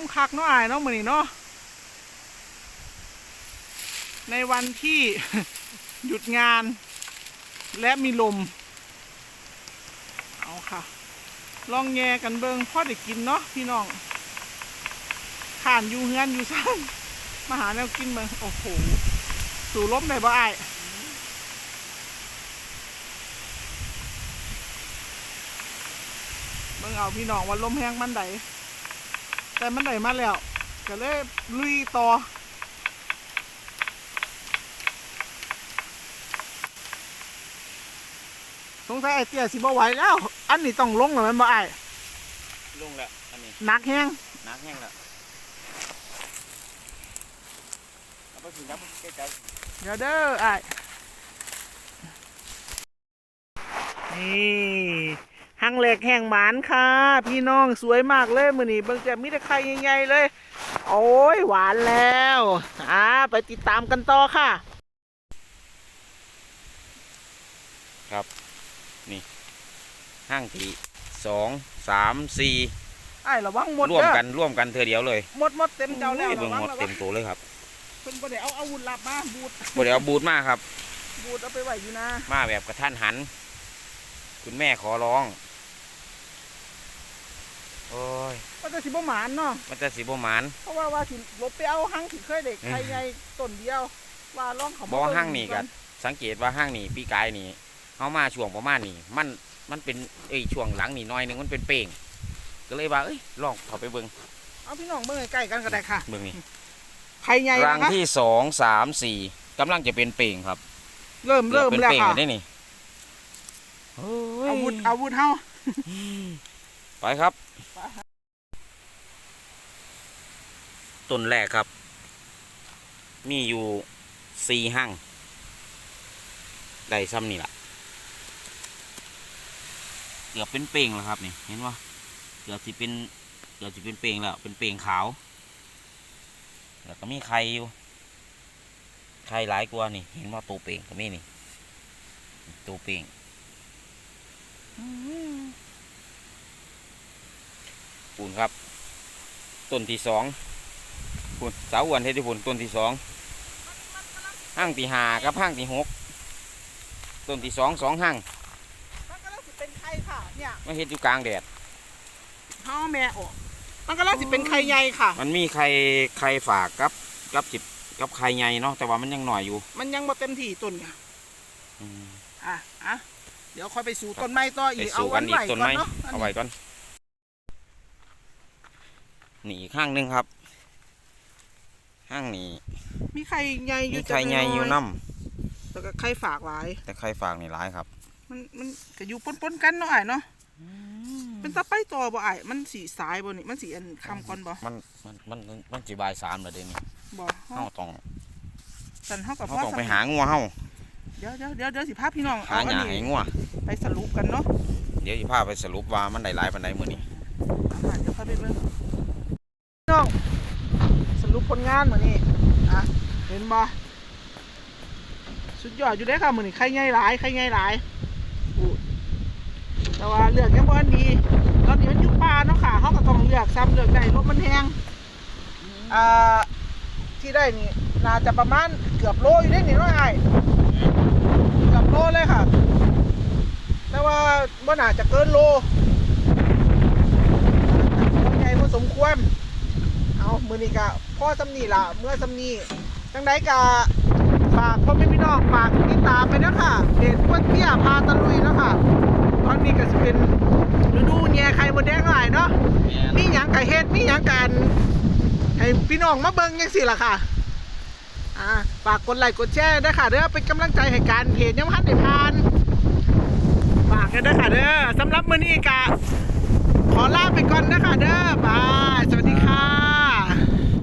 มคักเนาะอายเนาะมือนี้เนาะในวันที่หยุดงานและมีลม เอาค่ะ ลองแย่กันเบิงพ่อได้กินเนาะพี่น้องข่านอยู่เฮือนอยู่ซ่านมาหาแนวกินเบิงโอ้โห สู่ลมได้บ่อายเบิ่งเอาพี่น้องว่าลมแห้งมันได แต่มันไดมาแล้วก็เลยลุยต่อสงสัยไอ้เตี้ยสิบ่ไหวแล้ว อันนี้ต้องลงแล้วแมันบ่อายลงแล้วอันนี้หนักแห้งน้ำแห้งแล้วเอาไปสิครับใกล้เดี๋ยวเด้อไอ้ายนี่ หังเหล็กแห่งหมานค่ะ พี่น้องสวยมากเลยมือนี้เบิ่งแต่มีแต่ไข่ใหญ่ๆเลย โอ้ยหวานแล้วอ่าไปติดตามกันต่อค่ะๆครับ นี่ห้างที่สองสามสี่ไอ้ายระวังหมดร่วมเด้อกันร่วมกันเธอเดียวเลยหมดหมดเต็มเจ้าแล้วโอ้ยเบิ่ระงวังหมดระวัเต็งมตัวเลยครับเพิ่นบ่ได้เอาอาวุธลับมาบูดบ่ได้เอาบูทมาครับ บูดเอาไปไว้อยู่นะมาแบบกระทันหัน คุณแม่ขอร้อง โอ้ยมันจะสิบ่หมานเนาะมันจะสิบหมานเพราะว่าว่าสิลบไปเอาหังที่เคยเด็กไข่ใหญ่ต้นเดียว ว่าลองเขาบ่ห้างนี่กันสังเกตว่าห้างนี่ปีกายนี่เขามาช่วงประมาณนี้มันมันเป็นเอ้ยช่วงหลังนี่หน้อยหนึงมันเป็นเป่งก็เลยว่าเอ้ยลองเข้าไปเบิ่งเอาพี่น้องเบิ่งใกล้ๆกันก็ได้ค่ะเบิ่งนี่ไข่ใหญ่รังนะคะที่สองสามสี่กำลังจะเป็นเป่งครับ เริ่มเริ่มเป็นแล้วเป่งค่ะได้นี่อาวุธอาวุธเฮาไปครับ ต้นแรกครับ มีอยู่สี่ห้างได้ซ้ำนี่ละเกือบเป็นเป่งแล้วครับนี่เห็นว่าเกือบสิเป็นเกือบสิเป็นเป่งแล้ว เป็นเป่งขาว แล้วก็มีไข่อยู่ไข่หลายกว่านี่ เห็นว่าตัวเป่งก็มีนี่ตัวเป่ง ปุ่นครับต้นที่สองปุ่นสาวอ้วนเฮ็ดที่ปุ่นต้นที่สองห้างที่ห้ากับห้างที่หกต้นที่สองสองห้างมันก็แล้วสิเป็นไข่ค่ะเนี่ยมาเฮ็ดอยู่กลางแดดเฮาแม่ออกมันก็แล้วสิเป็นไข่ใหญ่ค่ะ มันมีไข่ไข่ฝากกับกับจิบกับไข่ใหญ่เนาะแต่ว่ามันยังหน่อยอยู่ มันยังบ่เต็มที่ต้นค่ะอืมอะอะเดี๋ยวค่อยไปสู่ต้นไม้ต่อไปอีกเอาสู่กัวันนอีไหกวต้นก่อนไม้เนาะเอาไว้ก่อน นี่อีกข้างหนึงครับห้างนี้มีไข่ใหญ่อมียู่ไข่ใหญ่อยู่น้แล้วก็ไข่ฝากหลายำแต่ไข่ฝากนี่หลายครับ มันมันก็อยู่ปนๆกันเนาะอ้ายเนาะเป็นตะไปต่อบ่อ้ายมันสีสายบ่นี่มันสีอันคำก่อนบ่มันมันมันมันสิบายสามแล้วเดี๋ยวนี้บ่เฮาต้องสันเฮากับเฮาพ่อต้องสำไปหางัวเฮาเดี๋ยวเดี๋ยวเดี๋ยวเดี๋ยวสิพาพี่น้องหาเอาหอันญ้านี้ให้งัวไปสรุปกันเนาะเดี๋ยวสิพาไปสรุปว่ามันได้หลายปานใดมื้อนี้อะเดี๋ยวค่อยไปเบิ่ง น้องสรุปผลงานมือนี้อะเห็นบ่สุดยอดอยู่เด้ค่ะมือนี้ไข่ใหญ่หลายไข่ใหญ่หลายแต่ว่าเลือกยังบ่ทันดีตอนนี้มันอยู่ป่าเนาะค่ะเฮาก็ต้องเลือกซ้ำเลือกได้ลมมันแรงอ่าที่ได้นี่น่าจะประมาณเกือบโลอยู่ได้นี่เนาะอ้ายเกือบโลเลยค่ะ แต่ว่าบ่น่าจะเกินโล ต้องใหญ่พอสมควร เอา มือนี้กะพ่อสำนีล่ะเมื่อสำนีจังไดกะฝากพ่อแม่พี่น้องฝากติดตามไปนะค่ะเพจพวดเตี้ยพาตะลุยเนาะค่ะตอนนี้ก็จะเป็นฤดูแย่ไข่มดแดงหลายเนาะมีหยังกะเฮ็ดมีหยังกันให้พี่น้องมาเบิ่งยังสิล่ะค่ะอ่าฝากกดไลค์กดแชร์ด้วยค่ะเด้อเป็นกำลังใจให้การเพจยังพันได้ผ่านฝากกันด้วยค่ะเด้อสำหรับมื้อนี้กะขอลาไปก่อนนะคะเด้อบาย สวัสดีค่ะ